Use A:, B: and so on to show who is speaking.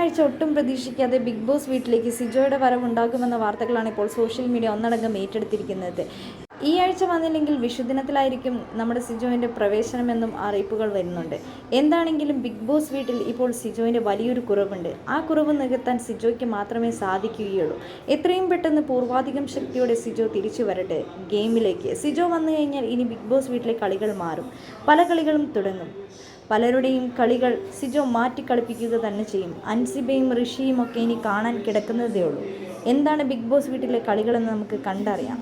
A: ആഴ്ച ഒട്ടും പ്രതീക്ഷിക്കാതെ ബിഗ് ബോസ് വീട്ടിലേക്ക് സിജോയുടെ വരവുണ്ടാകുമെന്ന വാർത്തകളാണ് ഇപ്പോൾ സോഷ്യൽ മീഡിയ ഒന്നടങ്കം ഏറ്റെടുത്തിരിക്കുന്നത്. ഈ ആഴ്ച വന്നില്ലെങ്കിൽ വിഷുദിനത്തിലായിരിക്കും നമ്മുടെ സിജോവിന്റെ പ്രവേശനമെന്നും അറിയിപ്പുകൾ വരുന്നുണ്ട്. എന്താണെങ്കിലും ബിഗ് ബോസ് വീട്ടിൽ ഇപ്പോൾ സിജോവിന്റെ വലിയൊരു കുറവുണ്ട്. ആ കുറവ് നികത്താൻ സിജോയ്ക്ക് മാത്രമേ സാധിക്കുകയുള്ളൂ. എത്രയും പെട്ടെന്ന് പൂർവാധികം ശക്തിയോടെ സിജോ തിരിച്ചു വരട്ടെ ഗെയിമിലേക്ക്. സിജോ വന്നു കഴിഞ്ഞാൽ ഇനി ബിഗ് ബോസ് വീട്ടിലെ കളികൾ മാറും. പല കളികളും തുടങ്ങും. പലരുടെയും കളികൾ സിജോ മാറ്റിക്കളിപ്പിക്കുക തന്നെ ചെയ്യും. അൻസിബയും ഋഷിയും ഒക്കെ ഇനി കാണാൻ കിടക്കുന്നതേ ഉള്ളൂ. എന്താണ് ബിഗ് ബോസ് വീട്ടിലെ കളികളെന്ന് നമുക്ക് കണ്ടറിയാം.